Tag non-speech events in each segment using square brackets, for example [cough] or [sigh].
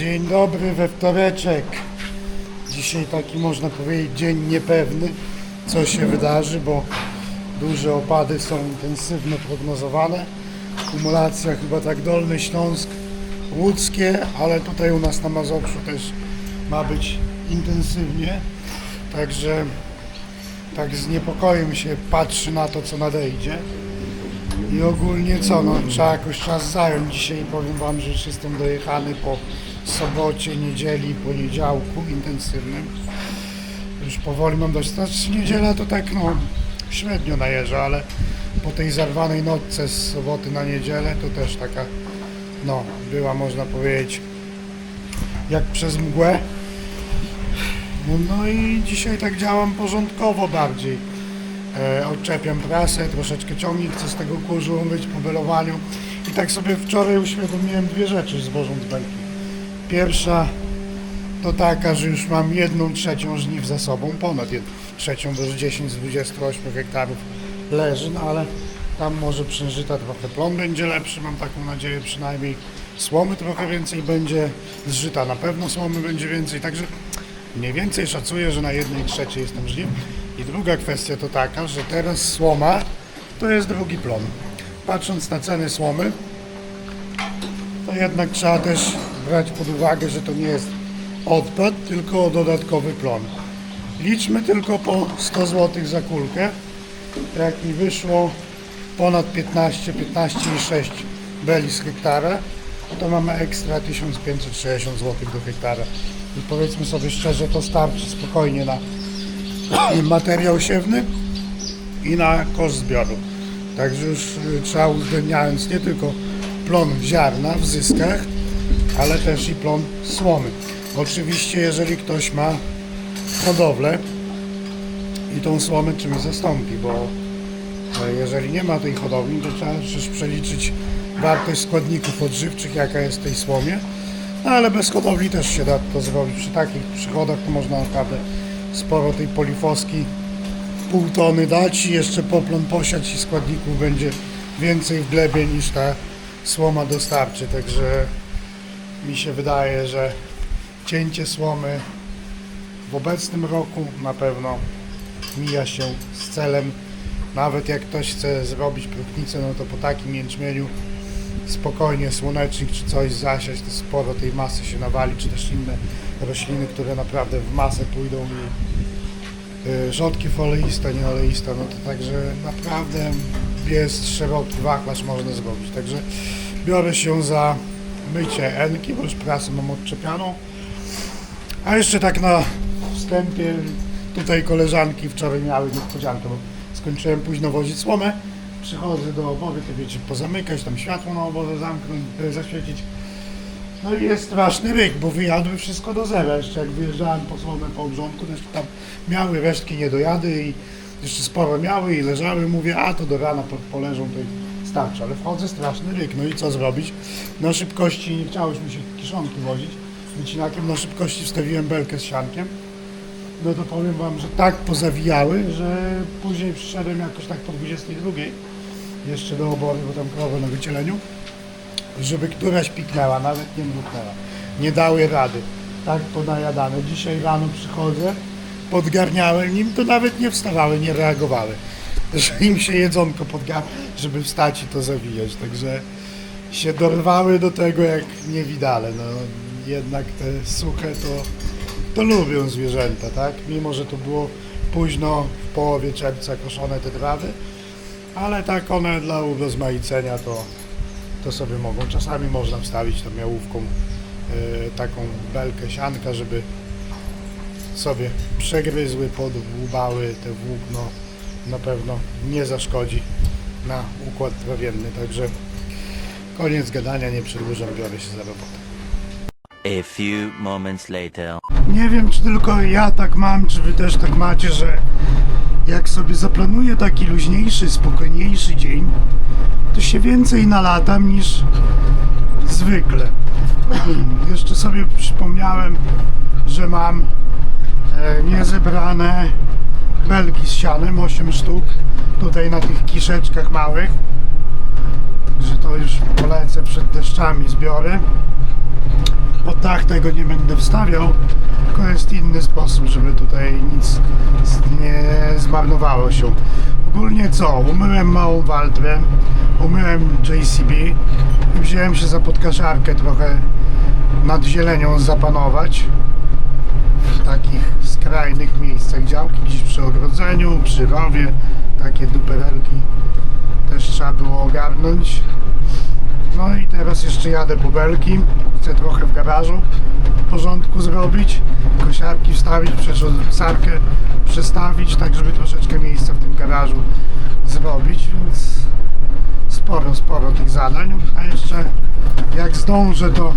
Dzień dobry we wtoreczek. Dzisiaj taki można powiedzieć dzień niepewny, co się wydarzy, bo duże opady są intensywne prognozowane. Kumulacja chyba tak Dolny Śląsk, Łódzkie, ale tutaj u nas na Mazowszu też ma być intensywnie. Także tak z niepokojem się patrzy na to, co nadejdzie. I ogólnie co, no trzeba jakoś czas zająć. Dzisiaj powiem Wam, że już jestem dojechany po sobocie, niedzieli, poniedziałku intensywnym. Już powoli mam dość. Znaczy niedziela to tak no średnio najeżdża, ale po tej zarwanej nocce z soboty na niedzielę to też taka no była można powiedzieć jak przez mgłę. No i dzisiaj tak działam porządkowo bardziej. E, odczepiam prasę, troszeczkę ciągnik chcę z tego kurzu umyć po belowaniu. I tak sobie wczoraj uświadomiłem dwie rzeczy zwożąc belki. Pierwsza to taka, że już mam jedną trzecią żniw za sobą, ponad jedną trzecią, bo już 10 z 28 hektarów leży, no ale tam może przężyta trochę plon będzie lepszy, mam taką nadzieję przynajmniej. Słomy trochę więcej będzie, zżyta na pewno słomy będzie więcej, także mniej więcej szacuję, że na jednej trzeciej jestem żniw. I druga kwestia to taka, że teraz słoma to jest drugi plon. Patrząc na ceny słomy, to jednak trzeba też brać pod uwagę, że to nie jest odpad, tylko dodatkowy plon. Liczmy tylko po 100 zł za kulkę. Jak mi wyszło ponad 15, 15,6 beli z hektara, to mamy ekstra 1560 zł do hektara. I powiedzmy sobie szczerze, to starczy spokojnie na [clears throat] materiał siewny i na koszt zbioru. Także już y, trzeba uwzględniając nie tylko plon ziarna w zyskach, ale też i plon słomy. Oczywiście jeżeli ktoś ma hodowlę i tą słomę czymś zastąpi, bo e, jeżeli nie ma tej hodowli, to trzeba też przeliczyć wartość składników odżywczych, jaka jest w tej słomie. No ale bez hodowli też się da to zrobić. Przy takich przychodach to można naprawdę sporo tej polifoski pół tony dać i jeszcze poplon posiać i składników będzie więcej w glebie niż ta słoma dostarczy. Także mi się wydaje, że cięcie słomy w obecnym roku na pewno mija się z celem. Nawet jak ktoś chce zrobić próchnicę, no to po takim jęczmieniu spokojnie słonecznik czy coś zasiać, to sporo tej masy się nawali, czy też inne rośliny, które naprawdę w masę pójdą i y, rzodkiew oleista, nie oleista, no to także naprawdę jest szeroki wachlarz można zrobić. Także biorę się za mycie enki, bo już prasę mam odczepianą. A jeszcze tak na wstępie, tutaj koleżanki wczoraj miały niespodziankę, bo skończyłem późno wozić słomę. Przychodzę do obory, to wiecie, pozamykać, tam światło na oborze zamknąć, e, zaświecić. No i jest straszny ryk, bo wyjadły wszystko do zera. Jeszcze jak wyjeżdżałem po słomę po obrządku, to jeszcze tam miały resztki niedojady i jeszcze sporo miały i leżały. Mówię, a to do rana po- poleżą, i starczy. Ale wchodzę, straszny ryk. No i co zrobić? Na szybkości nie chciało mi się kiszonki wozić. Wycinakiem na szybkości wstawiłem belkę z siankiem. No to powiem Wam, że tak pozawijały, że później przyszedłem jakoś tak po 22 jeszcze do obory, bo tam krowę na wycieleniu, żeby któraś piknęła, nawet nie mruknęła. Nie dały rady. Tak ponajadane. Dzisiaj rano przychodzę, podgarniałem nim, to nawet nie wstawały, nie reagowały. Że im się jedzonko podgarnia, żeby wstać i to zawijać. Także się dorwały do tego jak niewidale. No, jednak te suche to, to lubią zwierzęta, tak? Mimo, że to było późno w połowie czerwca koszone te trawy, ale tak one dla urozmaicenia to, to sobie mogą. Czasami można wstawić tą miałówką e, taką belkę sianka, żeby sobie przegryzły, podłubały te włókno. Na pewno nie zaszkodzi na układ trawienny. Także koniec gadania, nie przedłużam, biorę się za robotę. A few moments later. Nie wiem, czy tylko ja tak mam, czy wy też tak macie, że jak sobie zaplanuję taki luźniejszy, spokojniejszy dzień, to się więcej nalatam niż zwykle. [clears throat] Jeszcze sobie przypomniałem, że mam e, niezebrane belki z sianem, 8 sztuk, tutaj na tych kiszeczkach małych. Także to już polecę przed deszczami zbiorę. pod dach tego nie będę wstawiał, tylko jest inny sposób, żeby tutaj nic nie zmarnowało się. Ogólnie co? Umyłem małą Waltrę, umyłem JCB i wziąłem się za podkaszarkę trochę nad zielenią zapanować w takich skrajnych miejscach działki, gdzieś przy ogrodzeniu, przy rowie, takie duperelki też trzeba było ogarnąć. No i teraz jeszcze jadę po belki, chcę trochę w garażu w porządku zrobić, kosiarki wstawić, przeczesarkę przestawić, tak żeby troszeczkę miejsca w tym garażu zrobić, więc sporo, sporo tych zadań, a jeszcze jak zdążę to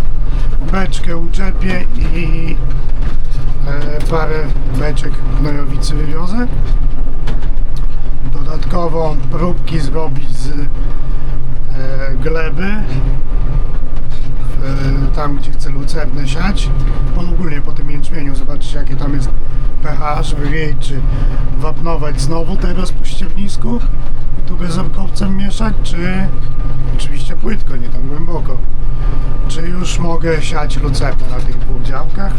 beczkę uczepię i parę beczek gnojowicy wywiozę. Dodatkowo próbki zrobić z e, gleby e, tam gdzie chcę lucernę siać. Ogólnie po tym jęczmieniu zobaczyć jakie tam jest pH żeby wiedzieć czy wapnować znowu teraz po ściernisku i tu bezorkowcem mieszać czy oczywiście płytko, nie tam głęboko. Czy już mogę siać lucernę na tych dwóch działkach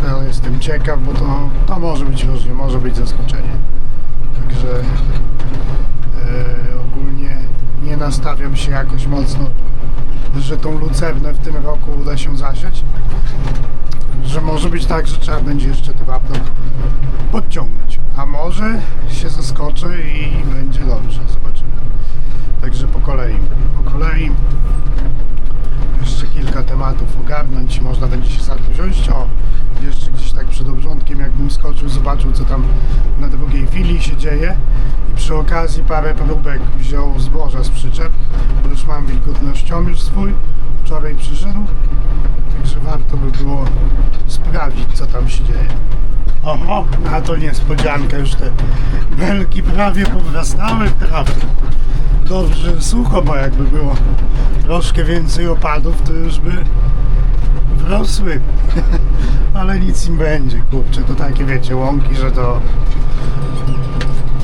to jestem ciekaw, bo to, to może być różnie, może być zaskoczenie także e, ogólnie nie nastawiam się jakoś mocno, że tą lucernę w tym roku uda się zasiać. Że może być tak, że trzeba będzie jeszcze to wapno podciągnąć. A może się zaskoczę i będzie dobrze. Zobaczymy. Także po kolei. Po kolei jeszcze kilka tematów ogarnąć. Można będzie się za to wziąć. O, jeszcze gdzieś tak przed obrządkiem, jakbym skoczył, zobaczył co tam na drugiej filii się dzieje. I przy okazji parę próbek wziął zboża z przyczep, bo już mam wilgotnościomierz swój. Wczoraj przyszedł. Także warto by było sprawdzić co tam się dzieje. Oho, a to niespodzianka, już te belki prawie powrastały w trawę. Dobrze sucho, bo jakby było troszkę więcej opadów, to już by wrosły. [laughs] Ale nic im będzie, kurczę, to takie wiecie, łąki, że to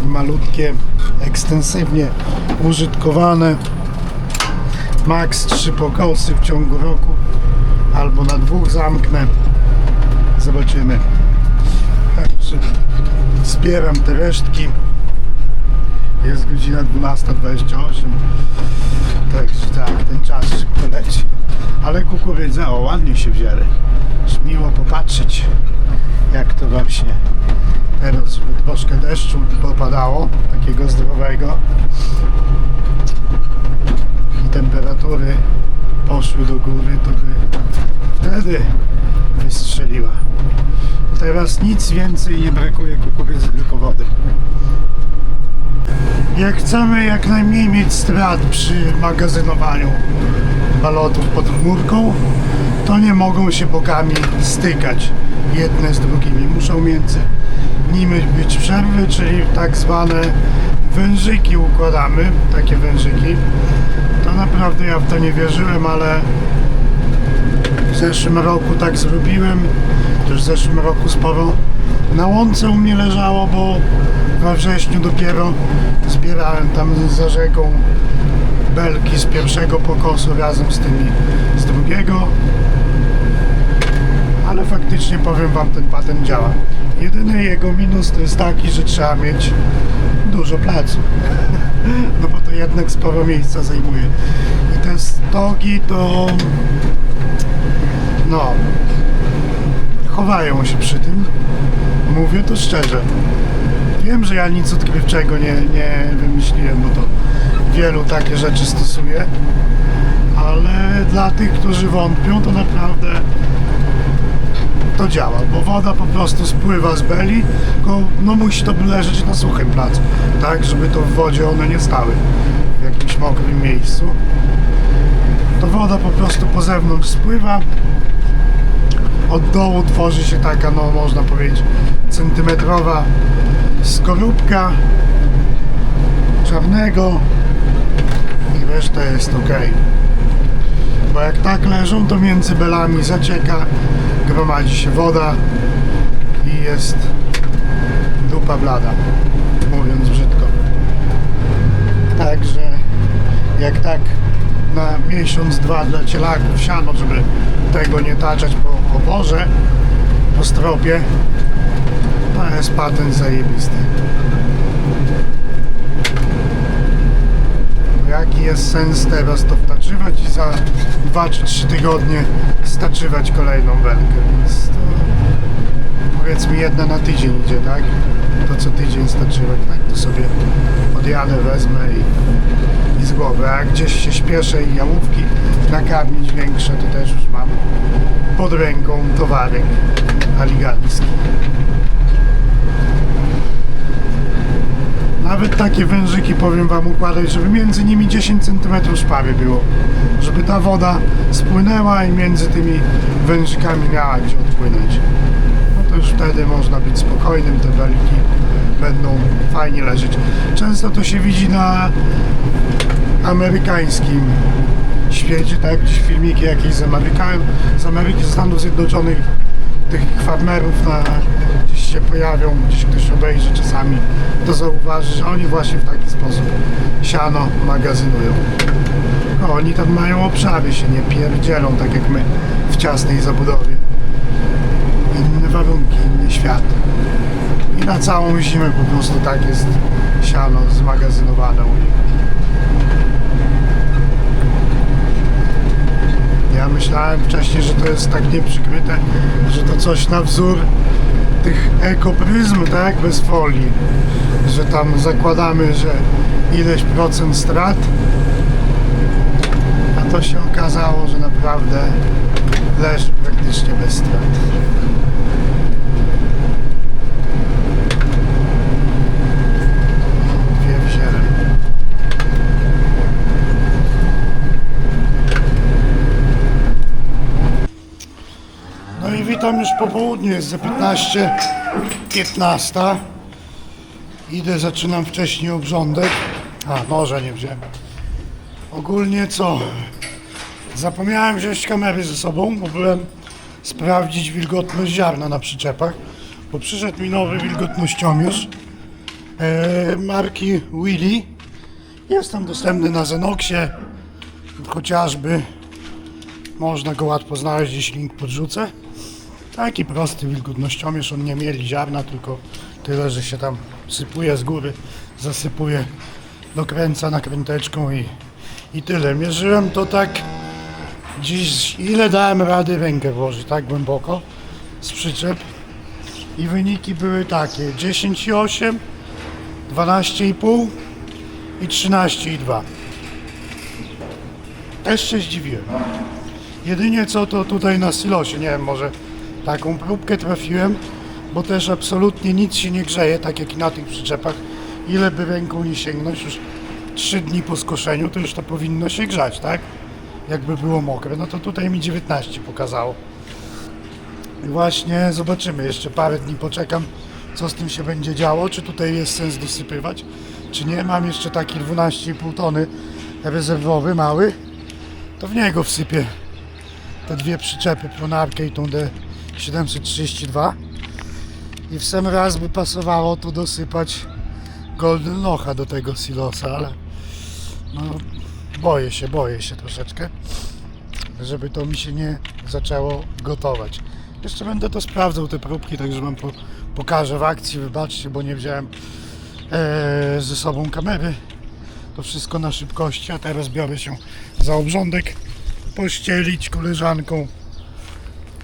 malutkie, ekstensywnie użytkowane. Max trzy pokosy w ciągu roku, albo na dwóch zamknę. Zobaczymy. Także zbieram te resztki. Jest godzina 12.28. Także tak, ten czas szybko leci. Ale kukurydza, o ładnie się wzięły. Miło popatrzeć, jak to rośnie. Teraz, żeby troszkę deszczu popadało, takiego zdrowego. I temperatury poszły do góry, to by wtedy wystrzeliła. Teraz nic więcej nie brakuje kukurydzy, tylko wody. Jak chcemy jak najmniej mieć strat przy magazynowaniu balotów pod chmurką, to nie mogą się bokami stykać jedne z drugimi. Muszą między nimi być przerwy, czyli tak zwane wężyki układamy, takie wężyki. To naprawdę ja w to nie wierzyłem, ale w zeszłym roku tak zrobiłem. Też w zeszłym roku sporo na łące u mnie leżało, bo we wrześniu dopiero zbierałem tam za rzeką belki z pierwszego pokosu razem z tymi z drugiego. Ale faktycznie powiem wam, ten patent działa. Jedyny jego minus to jest taki, że trzeba mieć dużo placu. [laughs] No bo to jednak sporo miejsca zajmuje. I te stogi to no chowają się przy tym. Mówię to szczerze. Wiem, że ja nic odkrywczego nie, nie wymyśliłem, bo to wielu takie rzeczy stosuje, ale dla tych, którzy wątpią, to naprawdę to działa, bo woda po prostu spływa z beli, tylko no musi to leżeć na suchym placu, tak, żeby to w wodzie one nie stały w jakimś mokrym miejscu. To woda po prostu po zewnątrz spływa, od dołu tworzy się taka, no można powiedzieć, centymetrowa skorupka czarnego i reszta jest ok. Bo jak tak leżą, to między belami zacieka, gromadzi się woda i jest dupa blada, mówiąc brzydko. Także jak tak na miesiąc, dwa dla cielaków siano, żeby tego nie taczać po oborze, po stropie. To jest patent zajebisty. Bo Jaki jest sens teraz to wtaczywać i za 2 czy 3 tygodnie staczywać kolejną belkę, więc to powiedzmy jedna na tydzień idzie, tak? To co tydzień staczywać, tak? To sobie odjadę, wezmę i, i z głowy. A gdzieś się śpieszę i jałówki nakarmić większe, to też już mam pod ręką towarek aligancki. Nawet takie wężyki powiem wam układać, żeby między nimi 10 cm szpary było. Żeby ta woda spłynęła i między tymi wężykami miała gdzie odpłynąć. No to już wtedy można być spokojnym, te belki będą fajnie leżeć. Często to się widzi na amerykańskim świecie, tak? Gdzieś filmiki jakieś z z Ameryki, ze Stanów Zjednoczonych, tych farmerów na, gdzieś się pojawią, gdzieś ktoś obejrzy czasami, to zauważy, że oni właśnie w taki sposób siano magazynują. Oni tam mają obszary, się nie pierdzielą, tak jak my w ciasnej zabudowie. Inne warunki, inny świat. I na całą zimę po prostu tak jest siano zmagazynowane u nich. Ja myślałem wcześniej, że to jest tak nieprzykryte, że to coś na wzór tych ekopryzm, tak, bez folii. Że tam zakładamy, że ileś procent strat, a to się okazało, że naprawdę leży praktycznie bez strat. Dwie w zieleń. No witam już po południu, jest za 15, 15. Idę, zaczynam wcześniej obrządek. A, noża nie wziąłem. Ogólnie co? Zapomniałem wziąć kamery ze sobą, bo byłem sprawdzić wilgotność ziarna na przyczepach, bo przyszedł mi nowy wilgotnościomierz e, marki Willy. Jest tam dostępny na Zenoxie, chociażby można go łatwo znaleźć, gdzieś link podrzucę. Taki prosty wilgotnościomierz, on nie mieli ziarna, tylko tyle, że się tam sypuje z góry, zasypuje, dokręca nakręteczką i, i tyle. Mierzyłem to tak dziś, ile dałem rady rękę włożyć, tak głęboko z przyczep i wyniki były takie 10,8, 12,5 i 13,2. Też się zdziwiłem. Jedynie co to tutaj na silosie, nie wiem, może taką próbkę trafiłem, bo też absolutnie nic się nie grzeje, tak jak i na tych przyczepach. Ile by ręką nie sięgnąć, już 3 dni po skoszeniu, to już to powinno się grzać, tak? Jakby było mokre, no to tutaj mi 19 pokazało. I właśnie zobaczymy, jeszcze parę dni poczekam, co z tym się będzie działo, czy tutaj jest sens dosypywać, czy nie. Mam jeszcze taki 12,5 tony rezerwowy, mały, to w niego wsypię te dwie przyczepy, pronarkę i tą D732 i w sam raz by pasowało tu dosypać Golden Locha do tego silosa, ale no boję się, boję się troszeczkę, żeby to mi się nie zaczęło gotować. Jeszcze będę to sprawdzał, te próbki, także wam po, pokażę w akcji, wybaczcie, bo nie wziąłem e, ze sobą kamery. To wszystko na szybkości, a teraz biorę się za obrządek, pościelić koleżanką,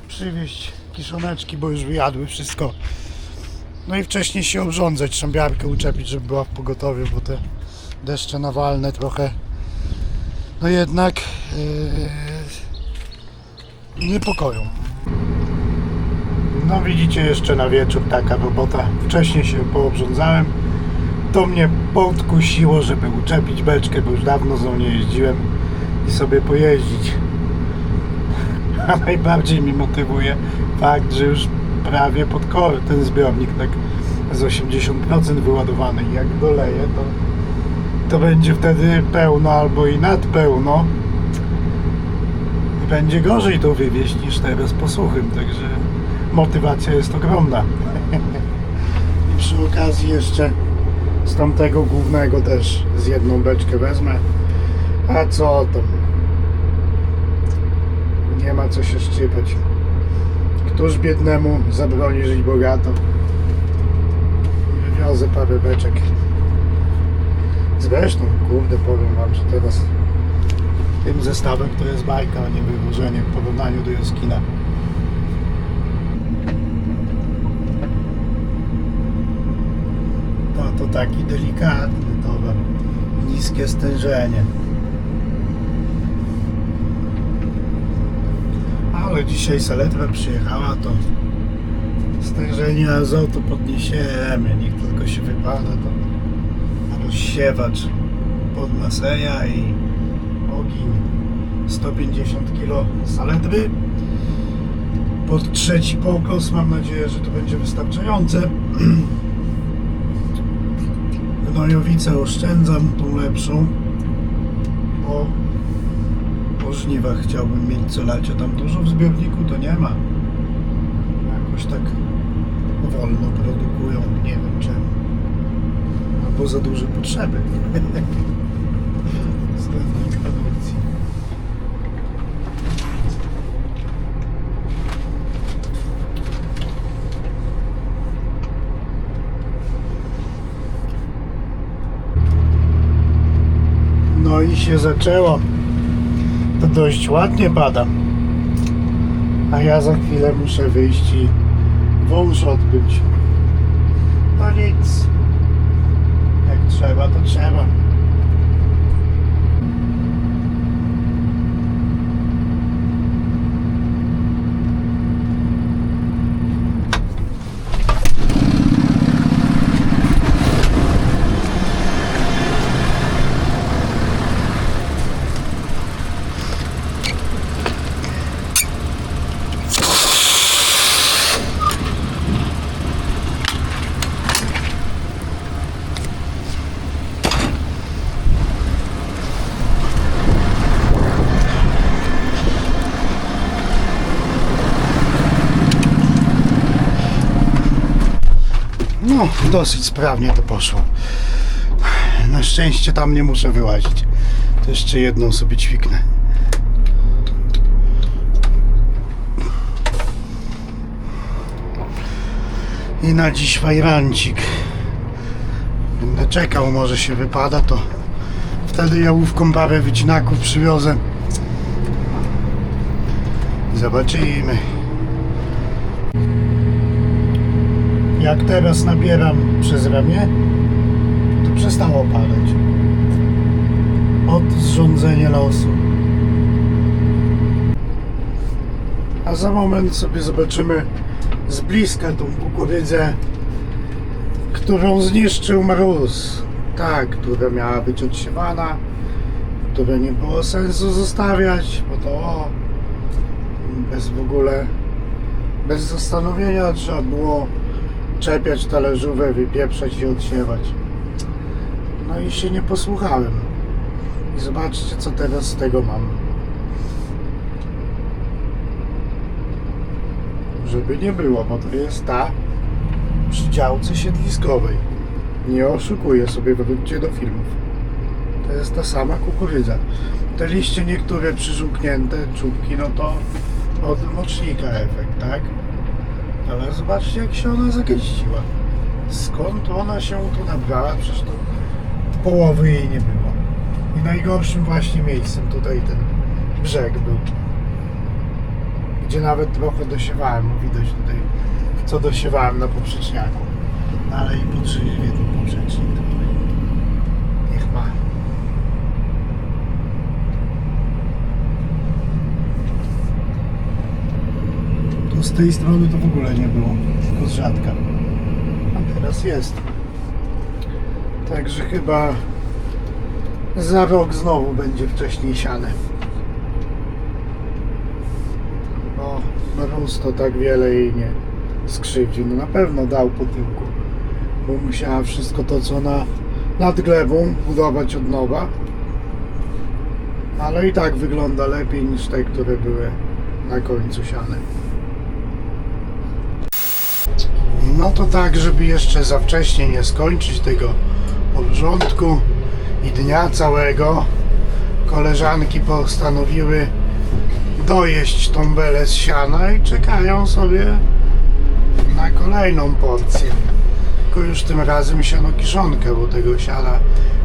przywieźć kiszoneczki, bo już wyjadły wszystko. No i wcześniej się obrządzać, szambiarkę uczepić, żeby była w pogotowiu, bo te deszcze nawalne trochę no jednak yy, niepokoją. No widzicie jeszcze na wieczór taka robota. Wcześniej się poobrządzałem. To mnie podkusiło, żeby uczepić beczkę, bo już dawno z nią nie jeździłem i sobie pojeździć. A [laughs] najbardziej mi motywuje fakt, że już prawie pod ten zbiornik tak z 80% wyładowany. Jak doleję, to, to będzie wtedy pełno albo i nadpełno. I będzie gorzej to wywieźć niż teraz po suchym, także motywacja jest ogromna. [laughs] I przy okazji jeszcze z tamtego głównego też z jedną beczkę wezmę. A co tam? Nie ma co się szczypać. Któż biednemu zabroni żyć bogato? Wywiozę parę beczek. Zresztą, kurde, powiem wam, że teraz tym zestawem to jest bajka, a nie wywożenie w porównaniu do Jaskina. To, to taki delikatny towar. Niskie stężenie. Ale dzisiaj saletwa przyjechała, to stężenie azotu podniesiemy. Niech tylko się wypada, to rozsiewacz pod maseja i ogień 150 kg saletwy. Pod trzeci pokos mam nadzieję, że to będzie wystarczające. Gnojowicę oszczędzam tą lepszą. Bo po żniwach chciałbym mieć co a tam dużo w zbiorniku to nie ma. Jakoś tak wolno produkują, nie wiem czemu. Albo za duże potrzeby. [laughs] Produkcji No i się zaczęło. To dość ładnie pada. A ja za chwilę muszę wyjść i wąż odbyć. No nic. Jak trzeba, to trzeba. No, dosyć sprawnie to poszło. Na szczęście tam nie muszę wyłazić. To jeszcze jedną sobie ćwiknę. I na dziś fajrancik. Będę czekał, może się wypada, to wtedy jałówką parę wycinaków przywiozę. Zobaczymy. Jak teraz nabieram przez ramię, to przestało padać. Od zrządzenia losu. A za moment sobie zobaczymy z bliska tą kukurydzę, którą zniszczył mróz. Tak, która miała być odsiewana, które nie było sensu zostawiać, bo to o, bez w ogóle, bez zastanowienia trzeba było czepiać talerzówę, wypieprzać i odsiewać. No i się nie posłuchałem. I zobaczcie, co teraz z tego mam. Żeby nie było, bo to jest ta przy działce siedliskowej. Nie oszukuję sobie, wróćcie do filmów. To jest ta sama kukurydza. Te liście niektóre przyżółknięte, czubki, no to od mocznika efekt, tak? Ale zobaczcie, jak się ona zagęściła. Skąd ona się tu nabrała? Przecież to połowy jej nie było. I najgorszym właśnie miejscem tutaj ten brzeg był. Gdzie nawet trochę dosiewałem, widać tutaj, co dosiewałem na poprzeczniaku. Ale i potrzebuję ten poprzecznik tutaj. Niech ma. Tu z tej strony to w ogóle nie było, tylko z rzadka. A teraz jest. Także chyba za rok znowu będzie wcześniej siane. Bo mróz to tak wiele jej nie skrzywdził. No na pewno dał po tyłku, bo musiała wszystko to, co na, nad glebą budować od nowa. Ale i tak wygląda lepiej niż te, które były na końcu siane. No to tak, żeby jeszcze za wcześnie nie skończyć tego porządku i dnia całego, koleżanki postanowiły dojeść tą belę z siana i czekają sobie na kolejną porcję. Tylko już tym razem siano kiszonkę, bo tego siana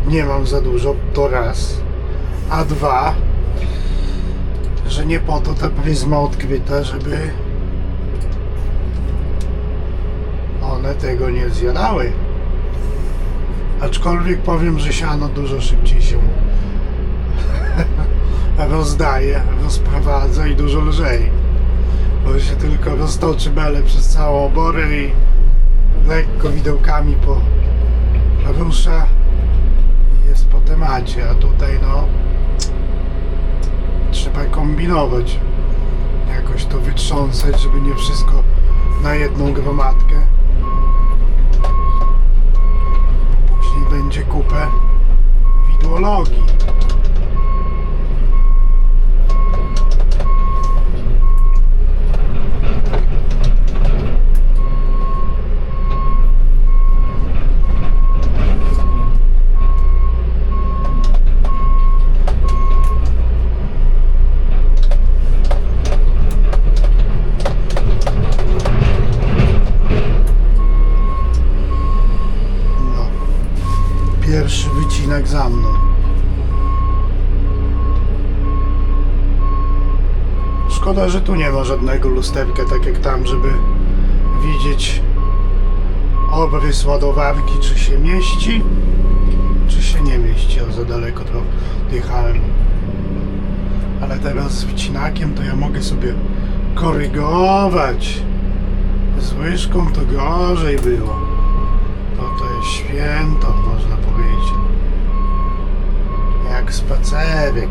nie mam za dużo, to raz. A dwa, że nie po to ta pryzma odkryta, żeby one tego nie zjadały. Aczkolwiek powiem, że siano dużo szybciej się [laughs] rozdaje, rozprowadza i dużo lżej. Bo się tylko roztoczy belę przez całą oborę i lekko widełkami po rusza i jest po temacie, a tutaj no trzeba kombinować jakoś to wytrząsać, żeby nie wszystko na jedną gromadkę później będzie kupę widłologii Pierwszy wycinek za mną. Szkoda, że tu nie ma żadnego lusterka, tak jak tam, żeby widzieć obrys ładowarki, czy się mieści, czy się nie mieści. O, za daleko to jechałem. Ale teraz z wycinakiem to ja mogę sobie korygować. Z łyżką to gorzej było. To to jest święto, spacerek.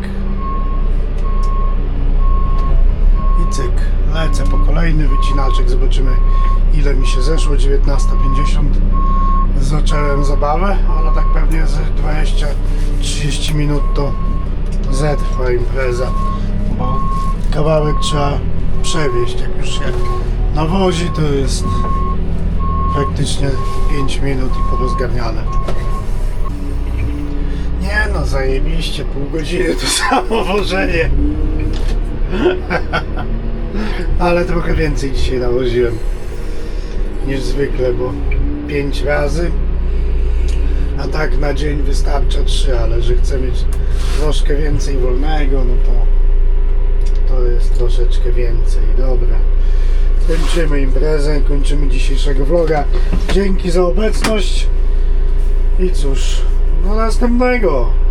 I cyk, lecę po kolejny wycinaczek, zobaczymy ile mi się zeszło, 19.50 zacząłem zabawę, ale tak pewnie z 20-30 minut to zetrwa impreza, bo kawałek trzeba przewieźć, jak już się nawozi to jest praktycznie 5 minut i porozgarniane. No, zajebiście, pół godziny to [laughs] samo wożenie. [laughs] Ale trochę więcej dzisiaj nawoziłem niż zwykle, bo 5 razy. A tak na dzień wystarcza 3, ale że chcę mieć troszkę więcej wolnego, no to to jest troszeczkę więcej. Dobra. Kończymy imprezę, kończymy dzisiejszego vloga. Dzięki za obecność i cóż, do następnego.